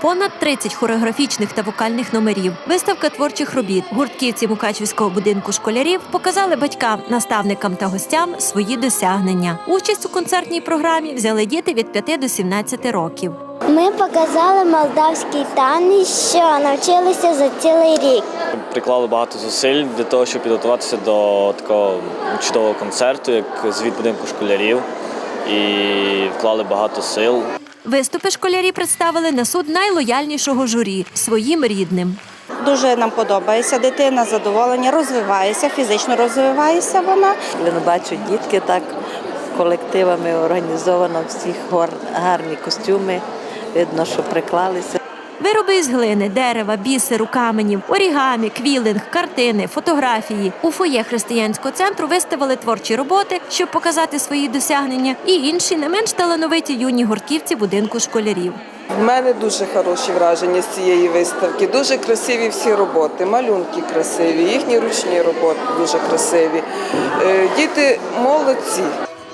Понад 30 хореографічних та вокальних номерів, виставка творчих робіт. Гуртківці Мукачівського будинку школярів показали батькам, наставникам та гостям свої досягнення. Участь у концертній програмі взяли діти від 5 до 17 років. Ми показали молдавський танець, що навчилися за цілий рік. Приклали багато зусиль для того, щоб підготуватися до такого чудового концерту, як звіт будинку школярів, і вклали багато сил. Виступи школярі представили на суд найлояльнішого журі своїм рідним. Дуже нам подобається дитина, задоволення, розвивається, фізично розвивається вона. Коли бачу дітки так колективами організовано, всіх гарні костюми, видно, що приклалися. Вироби із глини, дерева, бісеру, каменів, орігамі, квілинг, картини, фотографії. У фоє християнського центру виставили творчі роботи, щоб показати свої досягнення, і інші не менш талановиті юні гуртківці будинку школярів. В мене дуже хороші враження з цієї виставки. Дуже красиві всі роботи, малюнки красиві, їхні ручні роботи дуже красиві. Е, Діти молодці.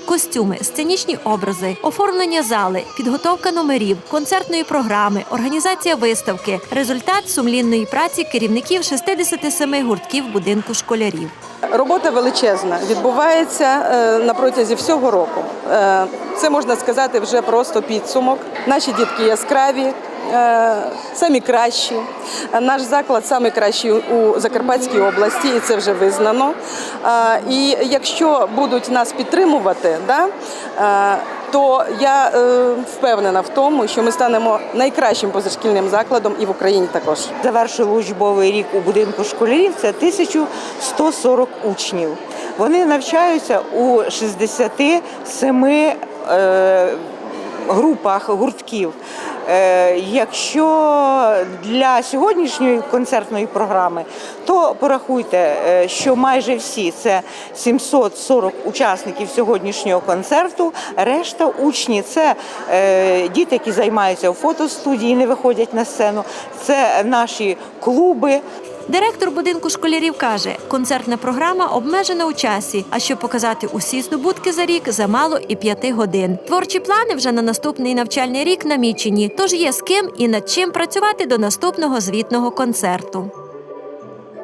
Костюми, сценічні образи, оформлення зали, підготовка номерів, концертної програми, організація виставки результат сумлінної праці керівників 67 гуртків будинку школярів. Робота величезна, відбувається е, на протязі всього року. Е, Це можна сказати вже просто підсумок. Наші дітки яскраві, самі кращі. Е, Наш заклад самий кращий у Закарпатській області, і це вже визнано. Е, І якщо будуть нас підтримувати, да, е, то я е, впевнена в тому, що ми станемо найкращим позашкільним закладом і в Україні також. Завершили учбовий рік у будинку школярів. Це 1140 учнів. Вони навчаються у 67 е, групах гуртків. Е, якщо для сьогоднішньої концертної програми, то порахуйте, е, що майже всі це 740 учасників сьогоднішнього концерту. Решта учні це е, діти, які займаються у фотостудії, не виходять на сцену. Це наші клуби. Директор будинку школярів каже, концертна програма обмежена у часі. А щоб показати усі здобутки за рік, замало і п'яти годин. Творчі плани вже на наступний навчальний рік намічені, тож є з ким і над чим працювати до наступного звітного концерту.